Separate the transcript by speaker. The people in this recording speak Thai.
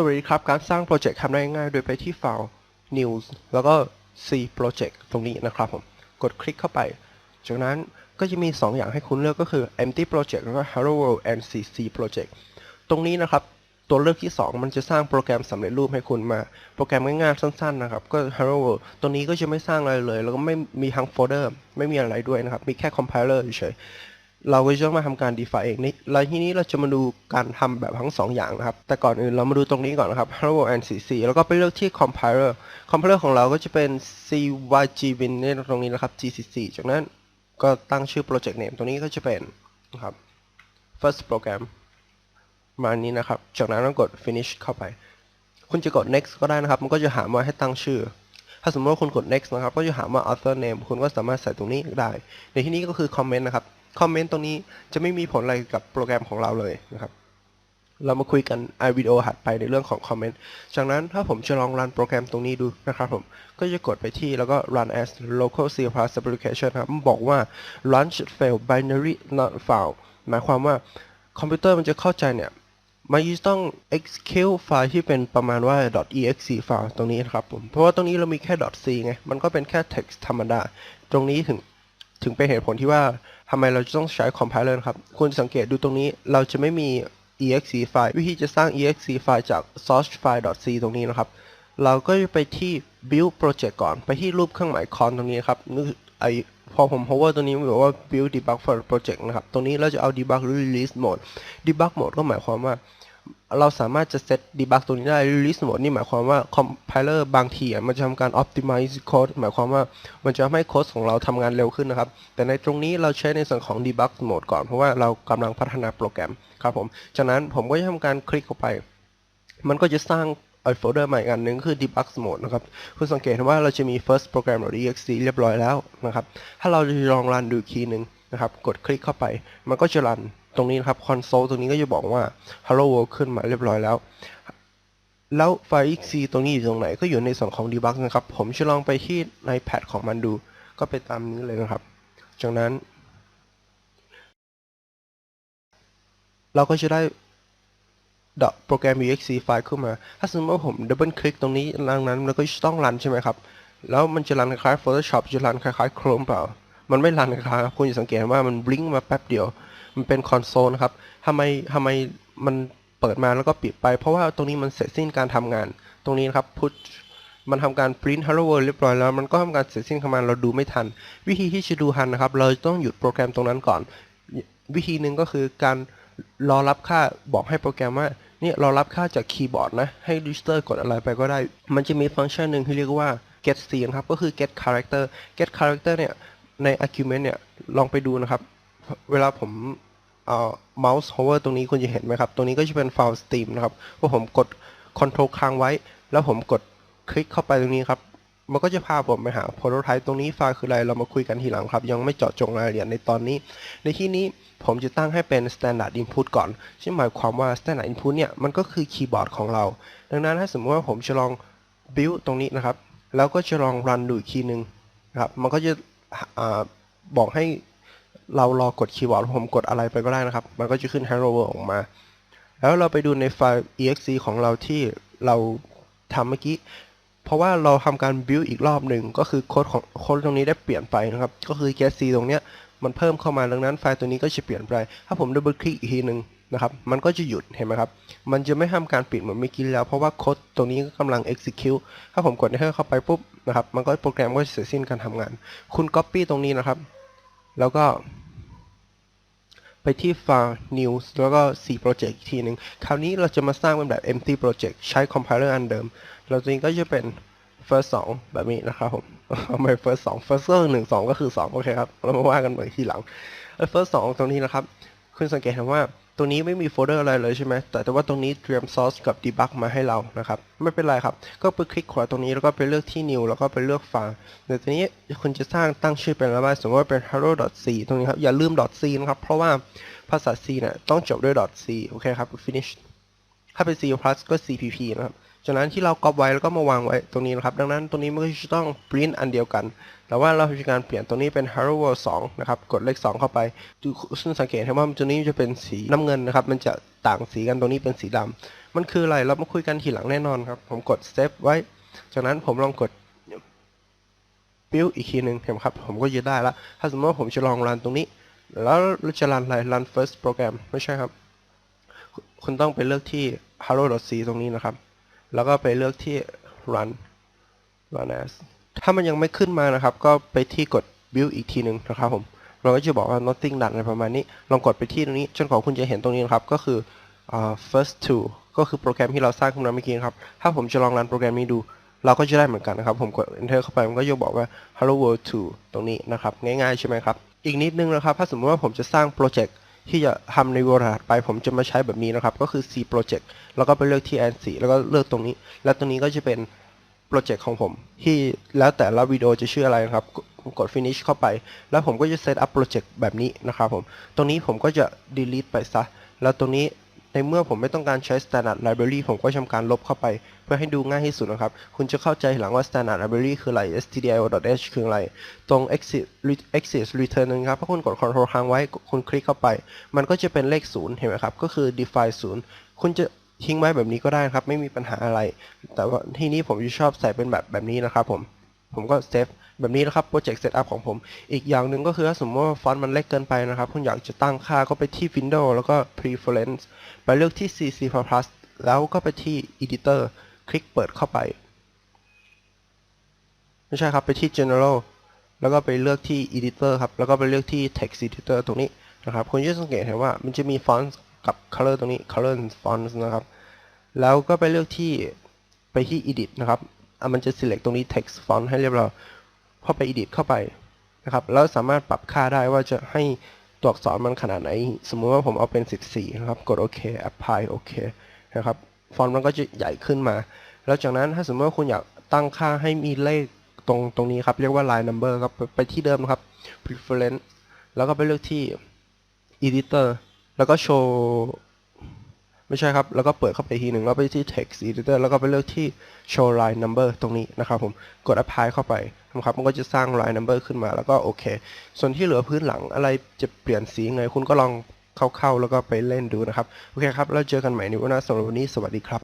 Speaker 1: สวัสดีครับ การสร้างโปรเจกต์ทำได้ง่ายโดยไปที่ไฟล์ news แล้วก็ c project ตรงนี้นะครับผม กดคลิกเข้าไป จากนั้นก็จะมี 2 อย่างให้คุณเลือกก็คือ empty project แล้วก็ hello world and cc project ตรงนี้นะครับ ตัวเลือกที่ 2 มันจะสร้างโปรแกรมสำเร็จรูปให้คุณมา โปรแกรมง่ายๆสั้นๆนะครับ ก็ hello world ตัวนี้ก็จะไม่สร้างอะไรเลย แล้วก็ไม่มีทั้งโฟลเดอร์ ไม่มีอะไรด้วยนะครับ มีแค่ compiler เฉย เราก็จะต้องมาทำการ define เองนี่แล้วทีนี้เราจะมาดูการทำแบบทั้งสองอย่างนะครับ แต่ก่อนอื่นเรามาดูตรงนี้ก่อนนะครับ hello world and cc แล้วก็ไปเลือกที่ compiler compiler ของเราก็จะเป็น cygvin นตรงนี้นะครับ gcc จากนั้นก็ตั้งชื่อ project name ตรงนี้ก็จะเป็นนะครับ first program มานี้นะครับ จากนั้นเรากด finish เข้าไป คุณจะกด next ก็ได้นะครับ มันก็จะหามาให้ตั้งชื่อ ถ้าสมมติว่าคุณกด next นะครับ ก็จะหามา author name คุณก็สามารถใส่ตรงนี้ได้ ในที่นี้ก็คือ comment นะครับ comment ตรงนี้จะไม่มีผลอะไรกับโปรแกรมของเราเลยนะครับ เรามาคุยกันไอวิดีโอถัดไปในเรื่องของคอมเมนต์จากนั้นถ้าผมจะลองรันโปรแกรมตรงนี้ดูนะครับผมก็จะกดไปที่แล้วก็ run as local C plus application ครับมันบอกว่า run should fail binary not found หมายความว่าคอมพิวเตอร์มันจะเข้าใจเนี่ยมันจะต้อง execute ไฟล์ที่เป็นประมาณว่า .exe ไฟล์ตรงนี้นะครับผม เพราะว่าตรงนี้เรามีแค่ .c ไง มันก็เป็นแค่ text ธรรมดา ตรงนี้ถึงถึงเป็นเหตุผลที่ว่า ทำไมเราจะต้องใช้ compiler นะครับคุณสังเกตดูตรงนี้เราจะไม่มี exe ไฟล์วิธีจะสร้าง exe ไฟล์จาก source file .c ตรงนี้นะครับ เราก็จะไปที่ build project ก่อน ไปที่รูปเครื่องหมายคอนตรงนี้ครับนึกไอพอผม hover ตัวนี้มันบอกว่า build debug for project นะครับ ตรงนี้เราจะเอา debug หรือ release mode debug mode ก็หมายความว่า เราสามารถจะเซต debug ตัวนี้ได้ release mode นี่หมายความว่า compiler บางทีมันจะทำการ optimize code หมายความว่ามันจะทำให้โค้ดของเราทำงานเร็วขึ้นนะครับ แต่ในตรงนี้เราใช้ในส่วนของ debug mode ก่อน เพราะว่าเรากำลังพัฒนาโปรแกรมครับผม จากนั้นผมก็จะทำการคลิกเข้าไป มันก็จะสร้างไอโฟลเดอร์ใหม่อันหนึ่งคือ debug mode นะครับ คุณสังเกตว่าเราจะมี first program exe เรียบร้อยแล้วนะครับ ถ้าเราจะลองรันดูอีกทีหนึ่งนะครับ กดคลิกเข้าไป มันก็จะรัน ตรงนี้นะครับ console ตรงนี้ก็จะบอกว่า hello world ขึ้นมาเรียบร้อยแล้ว แล้วไฟล์ exe ตรงนี้อยู่ตรงไหนก็อยู่ในส่วนของ debug นะครับ ผมจะลองไปที่ใน pad ของมันดู ก็ไปตามนี้เลยนะครับ จากนั้น เราก็จะได้ดอโปรแกรม exe ไฟล์ขึ้นมา ถ้าสมมติว่าผมดับเบิลคลิกตรงนี้ดังนั้นมันก็จะต้องรันใช่ไหมครับ แล้วมันจะรันคล้ายๆ Photoshop จะรันคล้ายๆ Chrome เปล่า มันไม่รันคล้ายครับ คุณจะสังเกตว่ามันบลิงมาแป๊บเดียว มันเป็นคอนโซลนะครับทำไมทำไมมันเปิดมาแล้วก็ปิดไป เพราะว่าตรงนี้มันเสร็จสิ้นการทำงาน ตรงนี้นะครับพุทมันทำการ print hello world เรียบร้อยแล้ว มันก็ทำการเสร็จสิ้นทำงานเราดูไม่ทัน วิธีที่จะดูทันนะครับ เราต้องหยุดโปรแกรมตรงนั้นก่อน วิธีหนึ่งก็คือการรอรับค่าบอกให้โปรแกรมว่าเนี่ยรอรับค่าจากคีย์บอร์ดนะ ให้ดิจิตอร์กดอะไรไปก็ได้ มันจะมีฟังก์ชันหนึ่งที่เรียกว่า get scene ครับ ก็คือ get character get character เนี่ย ใน argument เนี่ย ลองไปดูนะครับ เวลาผม เอ่อ mouse hover ตรงนี้คุณจะเห็นไหมครับ ตรงนี้ก็จะเป็นไฟล์ stream นะครับพอผมกด control ค้างไว้ แล้วผมกดคลิกเข้าไปตรงนี้ครับ มันก็จะพาผมไปหา prototype ตรงนี้ไฟล์คืออะไร เรามาคุยกันทีหลังครับ ยังไม่เจาะจงรายละเอียดในตอนนี้ ในที่นี้ผมจะตั้งให้เป็น standard input ก่อนซึ่งหมายความว่า standard input เนี่ย มันก็คือคีย์บอร์ดของเรา ดังนั้นถ้าสมมติว่าผมจะลอง build ตรงนี้นะครับ แล้วก็จะลอง run ดูอีกทีหนึ่งนะครับ มันก็จะอาบอกให้ เรารอกดคีย์บอร์ดผมกดอะไรไปก็ได้นะครับ มันก็จะขึ้น hello world ออกมา แล้วเราไปดูในไฟล์ exe ของเราที่เราทำเมื่อกี้ เพราะว่าเราทำการ build อีกรอบหนึ่งก็คือโค้ดของโค้ดตรงนี้ได้เปลี่ยนไปนะครับ ก็คือ get c ตรงเนี้ยมันเพิ่มเข้ามาดังนั้นไฟล์ตัวนี้ก็จะเปลี่ยนไป ถ้าผมดับเบิลคลิกอีกทีหนึ่งนะครับ มันก็จะหยุดเห็นไหมครับ มันจะไม่ทำการปิดเหมือนเมื่อกี้แล้ว เพราะว่าโค้ดตรงนี้กำลัง execute ถ้าผมกด enter เข้าไปปุ๊บนะครับ มันก็โปรแกรมก็จะเสร็จสิ้นการทำงาน คุณ copy ตรงนี้นะครับ แล้วก็ ไปที่ File news แล้วก็ c project อีกทีหนึ่งคราวนี้เราจะมาสร้างเป็นแบบ empty project ใช้ compiler อันเดิม เราจริงก็จะเป็น first 2 แบบนี้นะครับผมเอาไป first 2 first 1 2 ก็คือ 2 โอเคครับ เรามาว่ากันใหม่ทีหลัง first 2 ตรงนี้นะครับ คุณสังเกตเห็นว่า ตรงนี้ไม่มีโฟลเดอร์อะไรเลยใช่ไหมแต่แต่ว่าตรงนี้เตรียม source กับ debug มาให้เรานะครับ ไม่เป็นไรครับ ก็ไปคลิกขวาตรงนี้แล้วก็ไปเลือกที่ new แล้วก็ไปเลือกไฟล์เดี๋ยวตรงนี้คุณจะสร้างตั้งชื่อเป็นอะไรบ้างสมมติว่าเป็น hello.c ตรงนี้ครับอย่าลืม .c นะครับเพราะว่าภาษา c เนี่ยต้องจบด้วย .c โอเคครับ finish ถ้าเป็น C plus ก็ CPP นะครับ จากนั้นที่เราก๊อปไว้แล้วก็มาวางไว้ตรงนี้นะครับ ดังนั้นตรงนี้มันก็จะต้อง print อันเดียวกัน แต่ว่าเราจะการเปลี่ยนตรงนี้เป็น hello world 2นะครับ กดเลข 2 เข้าไปดูสังเกตเห็นว่าตัวนี้จะเป็นสีน้ำเงินนะครับ มันจะต่างสีกันตรงนี้เป็นสีดมันคืออะไร เรามาคุยกันทีหลังแน่นอนครับ ผมกด save ไว้ จากนั้นผมลองกด build อีกทีหนึ่งเห็นครับ ผมก็จะได้ละ ถ้าสมมติว่าผมจะลองรันตรงนี้ แล้วเราจะรันอะไร run first program ไม่ใช่ครับ คุณต้องไปเลือกที่ hello.c ตรงนี้นะครับ แล้วก็ไปเลือกที่ run run as ถ้ามันยังไม่ขึ้นมานะครับ ก็ไปที่กด build อีกทีหนึ่งนะครับผมเราก็จะบอกว่า nothing done อะไรประมาณนี้ ลองกดไปที่ตรงนี้ จนกว่าคุณจะเห็นตรงนี้นะครับ ก็คืออ่า first to ก็คือโปรแกรมที่เราสร้างขึ้นมาเมื่อกี้นะครับ ถ้าผมจะลองรันโปรแกรมนี้ดู เราก็จะได้เหมือนกันนะครับ ผมกด enter เข้าไป มันก็จะบอกว่า hello world 2 ตรงนี้นะครับ ง่ายๆใช่ไหมครับ อีกนิดนึงนะครับ ถ้าสมมติว่าผมจะสร้างโปรเจกต์ ที่จะทำในเวลาถัดไปผมจะมาใช้แบบนี้นะครับ ก็คือ C project แล้วก็ไปเลือกที่ and C แล้วก็เลือกตรงนี้ แล้วตรงนี้ก็จะเป็นโปรเจกต์ของผม ที่แล้วแต่ละวิดีโอจะชื่ออะไรนะครับกดกด finish เข้าไป แล้วผมก็จะ set up โปรเจกต์แบบนี้นะครับผม ตรงนี้ผมก็จะ delete ไปซะ แล้วตรงนี้ ในเมื่อผมไม่ต้องการใช้ standard library ผมก็ทำการลบเข้าไป เพื่อให้ดูง่ายที่สุดนะครับ คุณจะเข้าใจหลังว่า standard library คืออะไร stdio.h คืออะไร ตรง exit exit return นะครับ ถ้าคุณกด control ค้างไว้ คุณคลิกเข้าไป มันก็จะเป็นเลขศูนย์เห็นไหมครับ ก็คือ define ศูนย์คุณจะทิ้งไว้แบบนี้ก็ได้ครับ ไม่มีปัญหาอะไร แต่ว่าที่นี้ผมจะชอบใส่เป็นแบบแบบนี้นะครับผม ผมก็เซฟแบบนี้นะครับ Project Setup ของผม อีกอย่างหนึ่งก็คือถ้าสมมติว่าฟอนต์มันเล็กเกินไปนะครับ คุณอยากจะตั้งค่าก็ไปที่ Windows แล้วก็ Preference ไปเลือกที่ CC++ แล้วก็ไปที่ Editor คลิกเปิดเข้าไป ไม่ใช่ครับไปที่ General แล้วก็ไปเลือกที่ Editor ครับ แล้วก็ไปเลือกที่ Text Editor ตรงนี้นะครับ คุณจะสังเกตเห็นว่ามันจะมีฟอนต์กับ Color ตรงนี้ Color and Fonts นะครับ แล้วก็ไปเลือกที่ไปที่ edit นะครับ อะมันจะ select ตรงนี้ text font ให้เรียบร้อยพอไป edit เข้าไปนะครับ แล้วสามารถปรับค่าได้ว่าจะให้ตัวอักษรมันขนาดไหน สมมุติว่าผมเอาเป็น 14 นะครับ กดโอเค apply โอเคนะครับ ฟอนต์มันก็จะใหญ่ขึ้นมา แล้วจากนั้นถ้าสมมติว่าคุณอยากตั้งค่าให้มีเลขตรงตรงนี้ครับ เรียกว่า line number ครับ ไปไปที่เดิมนะครับ preference แล้วก็ไปเลือกที่ editor แล้วก็โชว์ ไม่ใช่ครับ แล้วก็เปิดเข้าไปอีกทีหนึ่งแล้วไปที่ text editor แล้วก็ไปเลือกที่ show line number ตรงนี้นะครับผมกด apply เข้าไปนะครับมันก็จะสร้าง line number ขึ้นมาแล้วก็โอเค ส่วนที่เหลือพื้นหลังอะไรจะเปลี่ยนสีไงคุณก็ลองเข้าๆแล้วก็ไปเล่นดูนะครับ โอเคครับ แล้วเจอกันใหม่ในวันหน้าสำหรับวันนี้สวัสดีครับ